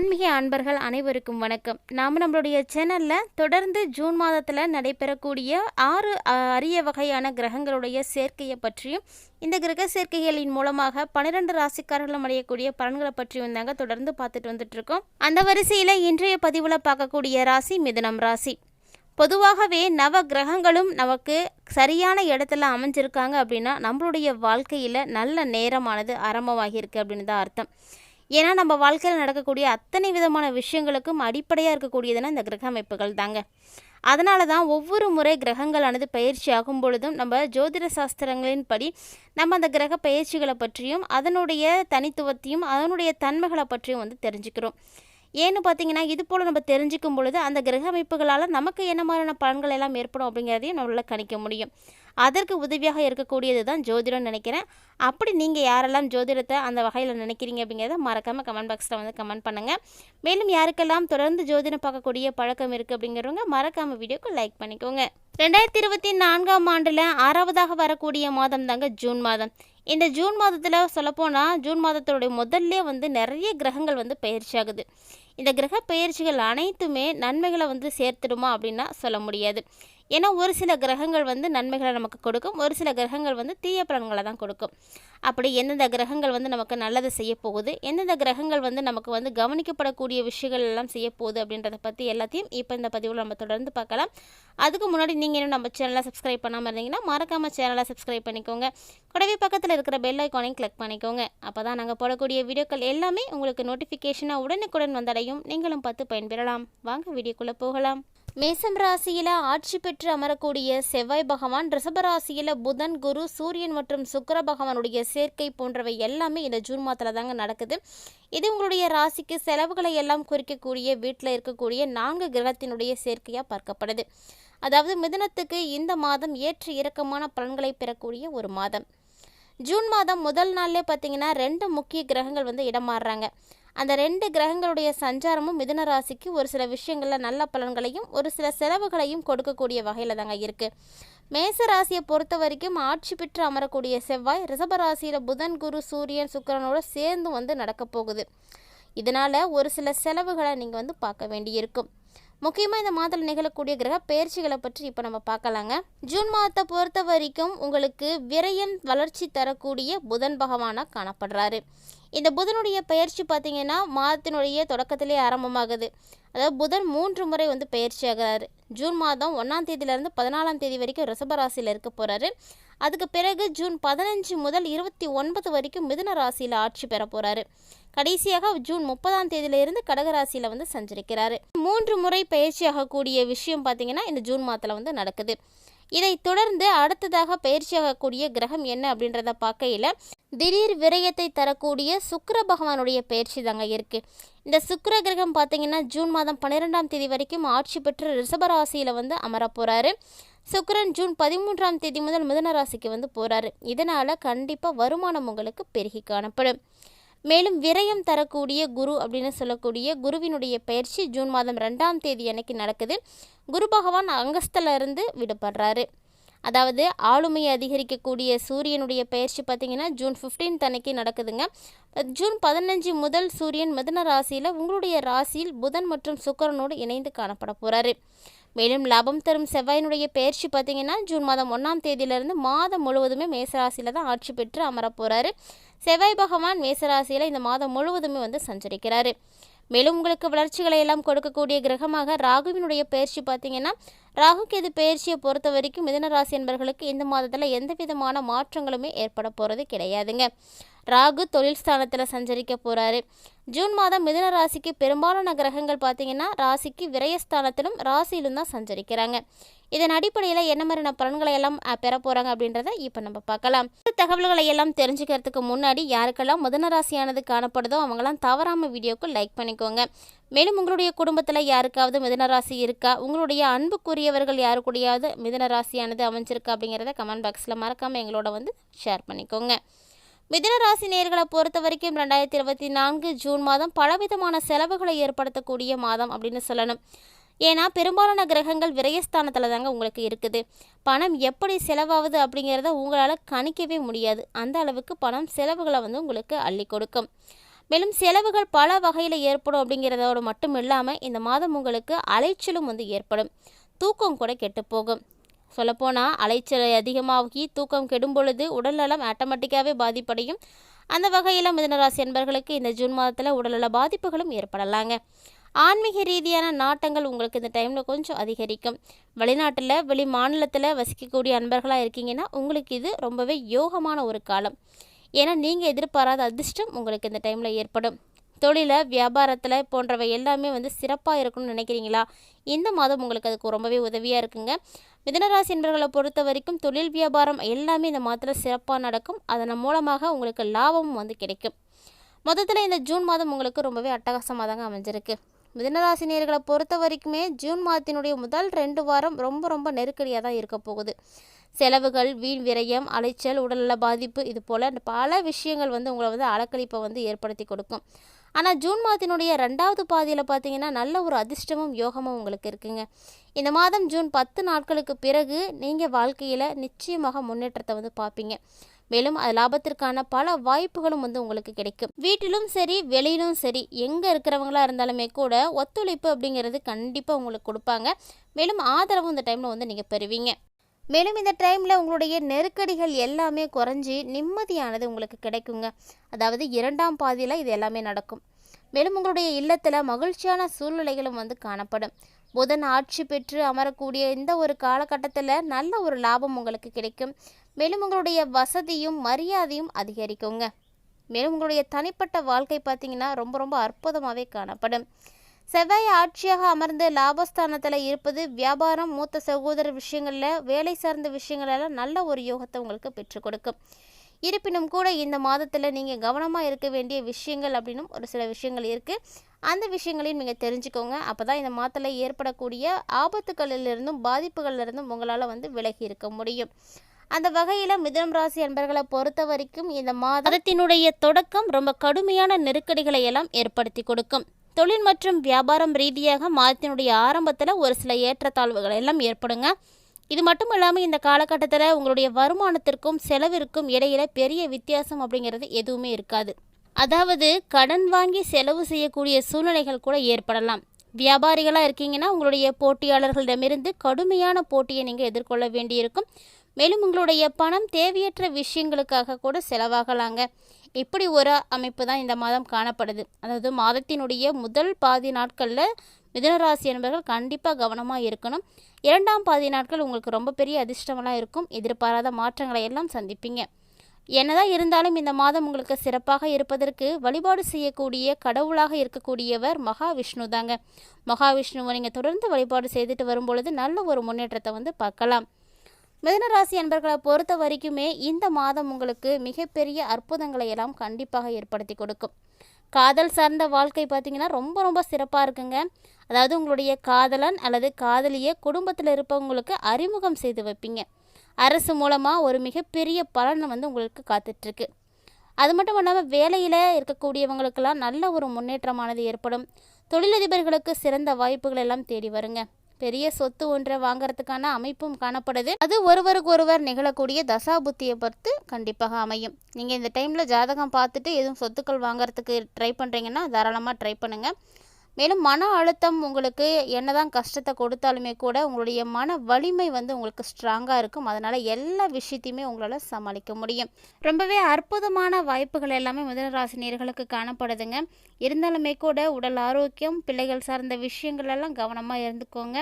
ஆன்மீக அன்பர்கள் அனைவருக்கும் வணக்கம். நாம் நம்மளுடைய சேனலில் தொடர்ந்து ஜூன் மாதத்தில் நடைபெறக்கூடிய ஆறு அ, அரிய வகையான கிரகங்களுடைய சேர்க்கையை பற்றியும் இந்த கிரக சேர்க்கைகளின் மூலமாக பன்னிரெண்டு ராசிக்காரர்களும் அடையக்கூடிய பலன்களை பற்றியும் தாங்க தொடர்ந்து பார்த்துட்டு வந்துட்டு இருக்கோம் அந்த வரிசையில் இன்றைய பதிவில் பார்க்கக்கூடிய ராசி மிதனம் ராசி. பொதுவாகவே நவ கிரகங்களும் நமக்கு சரியான இடத்துல அமைஞ்சிருக்காங்க அப்படின்னா நம்மளுடைய வாழ்க்கையில் நல்ல நேரமானது ஆரம்பமாகியிருக்கு அப்படின்னு தான் அர்த்தம். ஏன்னா நம்ம வாழ்க்கையில் நடக்கக்கூடிய அத்தனை விதமான விஷயங்களுக்கும் அடிப்படையாக இருக்கக்கூடியதுன்னா இந்த கிரக அமைப்புகள் தாங்க. அதனால தான் ஒவ்வொரு முறை கிரகங்களானது பயிற்சி ஆகும் பொழுதும் நம்ம ஜோதிட சாஸ்திரங்களின் படி நம்ம அந்த கிரக பயிற்சிகளை பற்றியும் அதனுடைய தனித்துவத்தையும் அதனுடைய தன்மைகளை பற்றியும் வந்து தெரிஞ்சுக்கிறோம். ஏன்னு பார்த்தீங்கன்னா இது போல் நம்ம தெரிஞ்சுக்கும் பொழுது அந்த கிரக அமைப்புகளால் நமக்கு என்ன மாதிரியான பலன்கள் எல்லாம் ஏற்படும் அப்படிங்கிறதையும் நம்மளால் கணிக்க முடியும். அதற்கு உதவியாக இருக்கக்கூடியது தான் ஜோதிடம்னு நினைக்கிறேன். அப்படி நீங்கள் யாரெல்லாம் ஜோதிடத்தை அந்த வகையில் நினைக்கிறீங்க அப்படிங்கிறத மறக்காமல் கமெண்ட் பாக்ஸில் வந்து கமெண்ட் பண்ணுங்கள் மேலும் யாருக்கெல்லாம் தொடர்ந்து ஜோதிடம் பார்க்கக்கூடிய பழக்கம் இருக்குது அப்படிங்கிறவங்க மறக்காமல் வீடியோக்கு லைக் பண்ணிக்கோங்க. ரெண்டாயிரத்தி இருபத்தி நான்காம் ஆண்டில் ஆறாவதாக வரக்கூடிய மாதம் தாங்க ஜூன் மாதம். இந்த ஜூன் மாதத்தில் சொல்லப்போனால் ஜூன் மாதத்தோடைய முதல்ல வந்து நிறைய கிரகங்கள் வந்து பயிற்சி ஆகுது. இந்த கிரக பயிற்சிகள் அனைத்துமே நன்மைகளை வந்து சேர்த்துடுமா அப்படின்னா சொல்ல முடியாது. ஏன்னா ஒரு சில கிரகங்கள் வந்து நன்மைகளை நமக்கு கொடுக்கும். ஒரு சில கிரகங்கள் வந்து தீய பலன்களை தான் கொடுக்கும். அப்படி எந்தெந்த கிரகங்கள் வந்து நமக்கு நல்லது செய்ய போகுது? எந்தெந்த கிரகங்கள் வந்து நமக்கு வந்து கவனிக்கப்படக்கூடிய விஷயங்கள் எல்லாம் செய்ய போகுது அப்படின்றத பற்றி எல்லாத்தையும் இப்போ இந்த பதிவில் நம்ம தொடர்ந்து பார்க்கலாம். அதுக்கு முன்னாடி நீங்கள் இன்னும் நம்ம சேனலை சப்ஸ்கிரைப் பண்ணாமல் இருந்தீங்கன்னா மறக்காமல் சேனலை சப்ஸ்கிரைப் பண்ணிக்கோங்க. கூடவே பக்கத்தில் இருக்கிற பெல் ஐக்கானையும் கிளிக் பண்ணிக்கோங்க. அப்போ தான் நாங்கள் போடக்கூடிய வீடியோக்கள் எல்லாமே உங்களுக்கு நோட்டிஃபிகேஷனாக உடனுக்குடன் வந்தடையும். நீங்களும் பார்த்து பயன்பெறலாம். வாங்க வீடியோக்குள்ளே போகலாம். மேசம் ராசியில் ஆட்சி பெற்று அமரக்கூடிய செவ்வாய் பகவான் ரிஷப ராசியில் புதன் குரு சூரியன் மற்றும் சுக்கிர பகவானுடைய சேர்க்கை போன்றவை எல்லாமே இந்த ஜூன் மாதத்தில் தாங்க நடக்குது. இது உங்களுடைய ராசிக்கு செலவுகளை எல்லாம் குறிக்கக்கூடிய வீட்டில் இருக்கக்கூடிய நான்கு கிரகத்தினுடைய சேர்க்கையாக பார்க்கப்படுது. அதாவது மிதனத்துக்கு இந்த மாதம் ஏற்ற இறக்கமான பலன்களை பெறக்கூடிய ஒரு மாதம். ஜூன் மாதம் முதல் நாள்லேயே பார்த்தீங்கன்னா ரெண்டு முக்கிய கிரகங்கள் வந்து இடம் மாறுறாங்க அந்த ரெண்டு கிரகங்களுடைய சஞ்சாரமும் மிதுன ராசிக்கு ஒரு சில விஷயங்களில் நல்ல பலன்களையும் ஒரு சில செலவுகளையும் கொடுக்கக்கூடிய வகையில் தாங்க இருக்குது மேச ராசியை பொறுத்த வரைக்கும் ஆட்சி பெற்று அமரக்கூடிய செவ்வாய் ரிஷப ராசியில் புதன் குரு சூரியன் சுக்கிரனோட சேர்ந்து வந்து நடக்க போகுது. இதனால் ஒரு சில செலவுகளை நீங்கள் வந்து பார்க்க வேண்டியிருக்கும். முக்கியமாக இந்த மாதத்தில் நிகழக்கூடிய கிரக பயிற்சிகளை பற்றி இப்போ நம்ம பார்க்கலாங்க. ஜூன் மாதத்தை பொறுத்த வரைக்கும் உங்களுக்கு விரையன் வளர்ச்சி தரக்கூடிய புதன் பகவானாக காணப்படுறாரு. இந்த புதனுடைய பயிற்சி பார்த்தீங்கன்னா மாதத்தினுடைய தொடக்கத்திலே ஆரம்பமாகுது. அதாவது புதன் மூன்று முறை வந்து பயிற்சி ஆகிறாரு. ஜூன் மாதம் ஒன்றாம் தேதியிலேருந்து பதினாலாம் தேதி வரைக்கும் ரிஷபராசியில் இருக்க போகிறாரு அதுக்கு பிறகு ஜூன் பதினஞ்சு முதல் இருபத்தி ஒன்பது வரைக்கும் மிதுன ராசியில் ஆட்சி பெற போகிறாரு கடைசியாக ஜூன் முப்பதாம் தேதியிலிருந்து கடகராசியில் வந்து சஞ்சரிக்கிறாரு. மூன்று முறை பயிற்சியாகக்கூடிய விஷயம் பார்த்தீங்கன்னா இந்த ஜூன் மாதத்தில் வந்து நடக்குது. இதை தொடர்ந்து அடுத்ததாக பயிற்சியாகக்கூடிய கிரகம் என்ன அப்படின்றத பார்க்கையில் திடீர் விரயத்தை தரக்கூடிய சுக்கர பகவானுடைய பயிற்சி தாங்க இருக்குது இந்த சுக்கிர கிரகம் பார்த்தீங்கன்னா ஜூன் மாதம் பன்னிரெண்டாம் தேதி வரைக்கும் ஆட்சி பெற்று ரிஷபராசியில் வந்து அமர போகிறாரு சுக்கிரன் ஜூன் பதிமூன்றாம் தேதி முதல் மிதன ராசிக்கு வந்து போகிறாரு இதனால் கண்டிப்பாக வருமானம் உங்களுக்கு பெருகி காணப்படும். மேலும் விரயம் தரக்கூடிய குரு அப்படின்னு சொல்லக்கூடிய குருவினுடைய பயிற்சி ஜூன் மாதம் ரெண்டாம் தேதி அன்னைக்கு நடக்குது. குரு பகவான் அங்கஸ்திலிருந்து விடுபடுறாரு. அதாவது ஆளுமையை அதிகரிக்கக்கூடிய சூரியனுடைய பயிற்சி பார்த்திங்கன்னா ஜூன் 15 அன்னைக்கு நடக்குதுங்க. ஜூன் பதினஞ்சு முதல் சூரியன் மிதன ராசியில் உங்களுடைய ராசியில் புதன் மற்றும் சுக்கரனோடு இணைந்து காணப்பட போகிறாரு மேலும் லாபம் தரும் செவ்வாயினுடைய பயிற்சி பார்த்தீங்கன்னா ஜூன் மாதம் ஒன்றாம் தேதியிலிருந்து மாதம் முழுவதுமே மேசராசியில் தான் ஆட்சி பெற்று அமர போகிறாரு செவ்வாய் பகவான் மேசராசியில் இந்த மாதம் முழுவதுமே வந்து சஞ்சரிக்கிறாரு. மேலும் உங்களுக்கு வளர்ச்சிகளை எல்லாம் கொடுக்கக்கூடிய கிரகமாக ராகுவினுடைய பயிற்சி பார்த்தீங்கன்னா ராகுக்கு இது பயிற்சியை பொறுத்த வரைக்கும் மிதனராசி என்பர்களுக்கு என்பவர்களுக்கு இந்த மாதத்தில் எந்த விதமான மாற்றங்களுமே ஏற்பட போகிறது கிடையாதுங்க. ராகு தொழில் ஸ்தானத்தில் சஞ்சரிக்க போகிறாரு ஜூன் மாதம் மிதுன ராசிக்கு பெரும்பாலான கிரகங்கள் பார்த்தீங்கன்னா ராசிக்கு விரயஸ்தானத்திலும் ராசியிலும் தான் சஞ்சரிக்கிறாங்க. இதன் அடிப்படையில் என்ன மாதிரியான பலன்களை எல்லாம் பெற போகிறாங்க அப்படின்றத இப்போ நம்ம பார்க்கலாம். இந்த தகவல்களை எல்லாம் தெரிஞ்சுக்கிறதுக்கு முன்னாடி யாருக்கெல்லாம் மிதன ராசியானது காணப்படுதோ அவங்கெல்லாம் தவறாமல் வீடியோக்கு லைக் பண்ணிக்கோங்க. மேலும் உங்களுடைய குடும்பத்தில் யாருக்காவது மிதுன ராசி இருக்கா? உங்களுடைய அன்புக்குரியவர்கள் யாரு கூடயாவது மிதுன ராசியானது அமைஞ்சிருக்கா அப்படிங்கிறத கமெண்ட் பாக்ஸில் மறக்காமல் எங்களோட வந்து ஷேர் பண்ணிக்கோங்க. மிதனராசி நேர்களை பொறுத்த வரைக்கும் ரெண்டாயிரத்தி இருபத்தி நான்கு ஜூன் மாதம் பலவிதமான செலவுகளை ஏற்படுத்தக்கூடிய மாதம் அப்படின்னு சொல்லணும். ஏன்னா பெரும்பாலான கிரகங்கள் விரயஸ்தானத்தில் தாங்க உங்களுக்கு இருக்குது. பணம் எப்படி செலவாகுது அப்படிங்கிறத உங்களால் கணிக்கவே முடியாது. அந்த அளவுக்கு பணம் செலவுகளை வந்து உங்களுக்கு அள்ளி கொடுக்கும். மேலும் செலவுகள் பல வகையில் ஏற்படும் அப்படிங்கிறதோடு மட்டும் இல்லாமல் இந்த மாதம் உங்களுக்கு அலைச்சலும் வந்து ஏற்படும். தூக்கம் கூட கெட்டு போகும். சொல்லப்போனால் அலைச்சல் அதிகமாகி தூக்கம் கெடும் பொழுது உடல்நலம் ஆட்டோமேட்டிக்காகவே பாதிப்படையும். அந்த வகையில் மிதனராசி என்பர்களுக்கு இந்த ஜூன் மாதத்தில் உடல்நல பாதிப்புகளும் ஏற்படலாங்க. ஆன்மீக ரீதியான நாட்டங்கள் உங்களுக்கு இந்த டைமில் கொஞ்சம் அதிகரிக்கும். வெளிநாட்டில் வெளி மாநிலத்தில் வசிக்கக்கூடிய அன்பர்களாக இருக்கீங்கன்னா உங்களுக்கு இது ரொம்பவே யோகமான ஒரு காலம். ஏன்னா நீங்கள் எதிர்பாராத அதிர்ஷ்டம் உங்களுக்கு இந்த டைமில் ஏற்படும். தொழிலை வியாபாரத்தில் போன்றவை எல்லாமே வந்து சிறப்பாக இருக்கணும்னு நினைக்கிறீங்களா? இந்த மாதம் உங்களுக்கு அதுக்கு ரொம்பவே உதவியாக இருக்குங்க. மிதனராசி என்பர்களை பொறுத்த வரைக்கும் தொழில் வியாபாரம் எல்லாமே இந்த மாதத்தில் சிறப்பாக நடக்கும். அதன் மூலமாக உங்களுக்கு லாபமும் வந்து கிடைக்கும். மொத்தத்தில் இந்த ஜூன் மாதம் உங்களுக்கு ரொம்பவே அட்டகாசமாக தாங்க அமைஞ்சிருக்கு. மிதனராசினியர்களை பொறுத்த வரைக்குமே ஜூன் மாதத்தினுடைய முதல் ரெண்டு வாரம் ரொம்ப ரொம்ப நெருக்கடியாக தான் இருக்க போகுது. செலவுகள் வீண் விரயம் அலைச்சல் உடல்நல பாதிப்பு இது போல் பல விஷயங்கள் வந்து உங்களை வந்து அலக்கழிப்பை வந்து ஏற்படுத்தி கொடுக்கும். ஆனால் ஜூன் மாதத்தினுடைய ரெண்டாவது பாதியில் பார்த்தீங்கன்னா நல்ல ஒரு அதிர்ஷ்டமும் யோகமும் உங்களுக்கு இருக்குங்க. இந்த மாதம் ஜூன் பத்து நாட்களுக்கு பிறகு நீங்கள் வாழ்க்கையில் நிச்சயமாக முன்னேற்றத்தை வந்து பார்ப்பீங்க மேலும் அது லாபத்திற்கான பல வாய்ப்புகளும் வந்து உங்களுக்கு கிடைக்கும். வீட்டிலும் சரி வெளியிலும் சரி எங்கே இருக்கிறவங்களா இருந்தாலுமே கூட ஒத்துழைப்பு அப்படிங்கிறது கண்டிப்பாக உங்களுக்கு கொடுப்பாங்க. மேலும் ஆதரவும் இந்த டைமில் வந்து நீங்கள் பெறுவீங்க. மேலும் இந்த டைமில் உங்களுடைய நெருக்கடிகள் எல்லாமே குறைஞ்சி நிம்மதியானது உங்களுக்கு கிடைக்குங்க. அதாவது இரண்டாம் பாதியில் இது எல்லாமே நடக்கும். மேலும் உங்களுடைய இல்லத்தில் மகிழ்ச்சியான சூழ்நிலைகளும் வந்து காணப்படும். புதன் ஆட்சி பெற்று அமரக்கூடிய இந்த ஒரு காலகட்டத்தில் நல்ல ஒரு லாபம் உங்களுக்கு கிடைக்கும். மேலும் உங்களுடைய வசதியும் மரியாதையும் அதிகரிக்குங்க. மேலும் உங்களுடைய தனிப்பட்ட வாழ்க்கை பார்த்தீங்கன்னா ரொம்ப ரொம்ப அற்புதமாகவே காணப்படும். செவ்வாய் ஆட்சியாக அமர்ந்து லாபஸ்தானத்தில் இருப்பது வியாபாரம் மூத்த சகோதர விஷயங்களில் வேலை சார்ந்த விஷயங்களெல்லாம் நல்ல ஒரு யோகத்தை உங்களுக்கு பெற்றுக் கொடுக்கும். இருப்பினும் கூட இந்த மாதத்தில் நீங்கள் கவனமாக இருக்க வேண்டிய விஷயங்கள் அப்படின்னும் ஒரு சில விஷயங்கள் இருக்குது அந்த விஷயங்களையும் நீங்கள் தெரிஞ்சுக்கோங்க. அப்போ தான் இந்த மாதத்தில் ஏற்படக்கூடிய ஆபத்துகளிலிருந்தும் பாதிப்புகளிலிருந்தும் உங்களால் வந்து விலகி இருக்க முடியும். அந்த வகையில் மிதுனம் ராசி அன்பர்களை பொறுத்த வரைக்கும் இந்த மாதத்தினுடைய தொடக்கம் ரொம்ப கடுமையான நெருக்கடிகளை எல்லாம் ஏற்படுத்தி கொடுக்கும். தொழில் மற்றும் வியாபாரம் ரீதியாக மாதத்தினுடைய ஆரம்பத்தில் ஒரு சில ஏற்றத்தாழ்வுகள் எல்லாம் ஏற்படுங்க. இது மட்டும் இல்லாமல் இந்த காலகட்டத்தில் உங்களுடைய வருமானத்திற்கும் செலவிற்கும் இடையில பெரிய வித்தியாசம் அப்படிங்கிறது எதுவுமே இருக்காது. அதாவது கடன் வாங்கி செலவு செய்யக்கூடிய சூழ்நிலைகள் கூட ஏற்படலாம். வியாபாரிகளாக இருக்கீங்கன்னா உங்களுடைய போட்டியாளர்களிடமிருந்து கடுமையான போட்டியை நீங்கள் எதிர்கொள்ள வேண்டியிருக்கும். மேலும் உங்களுடைய பணம் தேவையற்ற விஷயங்களுக்காக கூட செலவாகலாங்க. இப்படி ஒரு அமைப்பு தான் இந்த மாதம் காணப்படுது. அதாவது மாதத்தினுடைய முதல் பாதி நாட்களில் மிதனராசி என்பவர்கள் கண்டிப்பாக கவனமாக இருக்கணும். இரண்டாம் பாதி நாட்கள் உங்களுக்கு ரொம்ப பெரிய அதிர்ஷ்டமெல்லாம் இருக்கும். எதிர்பாராத மாற்றங்களை எல்லாம் சந்திப்பீங்க. என்னதான் இருந்தாலும் இந்த மாதம் உங்களுக்கு சிறப்பாக இருப்பதற்கு வழிபாடு செய்யக்கூடிய கடவுளாக இருக்கக்கூடியவர் மகாவிஷ்ணு தாங்க. மகாவிஷ்ணுவை நீங்கள் தொடர்ந்து வழிபாடு செய்துட்டு வரும்பொழுது நல்ல ஒரு முன்னேற்றத்தை வந்து பார்க்கலாம். மிதனராசி அன்பர்களை பொறுத்த வரைக்குமே இந்த மாதம் உங்களுக்கு மிகப்பெரிய அற்புதங்களை எல்லாம் கண்டிப்பாக ஏற்படுத்தி கொடுக்கும். காதல் சார்ந்த வாழ்க்கை பார்த்திங்கன்னா ரொம்ப ரொம்ப சிறப்பாக இருக்குங்க. அதாவது உங்களுடைய காதலன் அல்லது காதலியை குடும்பத்தில் இருப்பவங்களுக்கு அறிமுகம் செய்து வைப்பீங்க. அரசு மூலமாக ஒரு மிகப்பெரிய பலனை வந்து உங்களுக்கு காத்துட்ருக்கு. அது மட்டும் இல்லாமல் வேலையில் இருக்கக்கூடியவங்களுக்கெல்லாம் நல்ல ஒரு முன்னேற்றமானது ஏற்படும். தொழிலதிபர்களுக்கு சிறந்த வாய்ப்புகள் எல்லாம் தேடி வருங்க. பெரிய சொத்து ஒன்றை வாங்குறதுக்கான அமைப்பும் காணப்படுது. அது ஒருவருக்கு ஒருவர் நிகழக்கூடிய தசா புத்தியை பொறுத்து கண்டிப்பாக அமையும். நீங்கள் இந்த டைமில் ஜாதகம் பார்த்துட்டு எதுவும் சொத்துக்கள் வாங்குறதுக்கு ட்ரை பண்ணுறீங்கன்னா தாராளமாக ட்ரை பண்ணுங்கள் மேலும் மன அழுத்தம் உங்களுக்கு என்னதான் கஷ்டத்தை கொடுத்தாலுமே கூட உங்களுடைய மன வலிமை வந்து உங்களுக்கு ஸ்ட்ராங்காக இருக்கும். அதனால் எல்லா விஷயத்தையுமே உங்களால் சமாளிக்க முடியும். ரொம்பவே அற்புதமான வாய்ப்புகள் எல்லாமே மிதனராசினியர்களுக்கு காணப்படுதுங்க. இருந்தாலுமே கூட உடல் ஆரோக்கியம் பிள்ளைகள் சார்ந்த விஷயங்களெல்லாம் கவனமாக இருந்துக்கோங்க.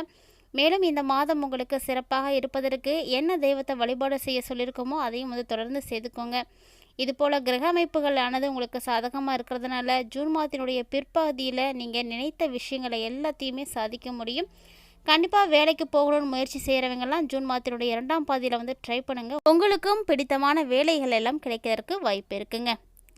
மேலும் இந்த மாதம் உங்களுக்கு சிறப்பாக இருப்பதற்கு என்ன தெய்வத்தை வழிபாடு செய்ய சொல்லியிருக்கோமோ அதையும் வந்து தொடர்ந்து செய்துக்கோங்க. இதுபோல் கிரக அமைப்புகளானது உங்களுக்கு சாதகமாக இருக்கிறதுனால ஜூன் மாதத்தினுடைய பிற்பகுதியில் நீங்கள் நினைத்த விஷயங்களை எல்லாத்தையுமே சாதிக்க முடியும். கண்டிப்பாக வேலைக்கு போகணும்னு முயற்சி செய்கிறவங்கெல்லாம் ஜூன் மாதத்தினுடைய இரண்டாம் பாதியில் வந்து ட்ரை பண்ணுங்கள் உங்களுக்கும் பிடித்தமான வேலைகள் எல்லாம் கிடைக்கிறதுக்கு வாய்ப்பு இருக்குங்க.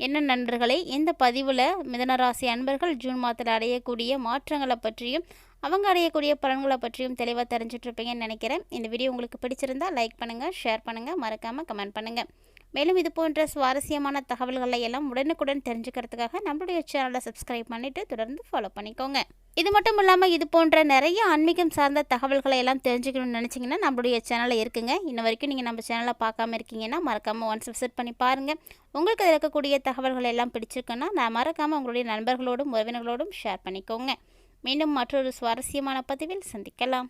என்ன நண்பர்களை இந்த பதிவில் மிதனராசி அன்பர்கள் ஜூன் மாதத்தில் அடையக்கூடிய மாற்றங்களை பற்றியும் அவங்க அடையக்கூடிய பலன்களை பற்றியும் தெளிவாக தெரிஞ்சிட்ருப்பீங்கன்னு நினைக்கிறேன். இந்த வீடியோ உங்களுக்கு பிடிச்சிருந்தால் லைக் பண்ணுங்கள் ஷேர் பண்ணுங்கள் மறக்காமல் கமெண்ட் பண்ணுங்கள் மேலும் இது போன்ற சுவாரஸ்யமான தகவல்களை எல்லாம் உடனுக்குடன் தெரிஞ்சுக்கிறதுக்காக நம்மளுடைய சேனலை சப்ஸ்கிரைப் பண்ணிவிட்டு தொடர்ந்து ஃபாலோ பண்ணிக்கோங்க. இது மட்டும் இல்லாமல் இது போன்ற நிறைய ஆன்மீகம் சார்ந்த தகவல்களை எல்லாம் தெரிஞ்சுக்கணும்னு நினச்சிங்கன்னா நம்மளுடைய சேனலில் இருக்குங்க. இன்ன வரைக்கும் நீங்கள் நம்ம சேனலை பார்க்காம இருக்கீங்கன்னா மறக்காமல் ஒன்ஸ் விசிட் பண்ணி பாருங்கள் உங்களுக்கு அதில் இருக்கக்கூடிய தகவல்கள் எல்லாம் பிடிச்சிருக்குன்னா நான் மறக்காமல் உங்களுடைய நண்பர்களோடும் உறவினர்களோடும் ஷேர் பண்ணிக்கோங்க. மீண்டும் மற்றொரு சுவாரஸ்யமான பதிவில் சந்திக்கலாம்.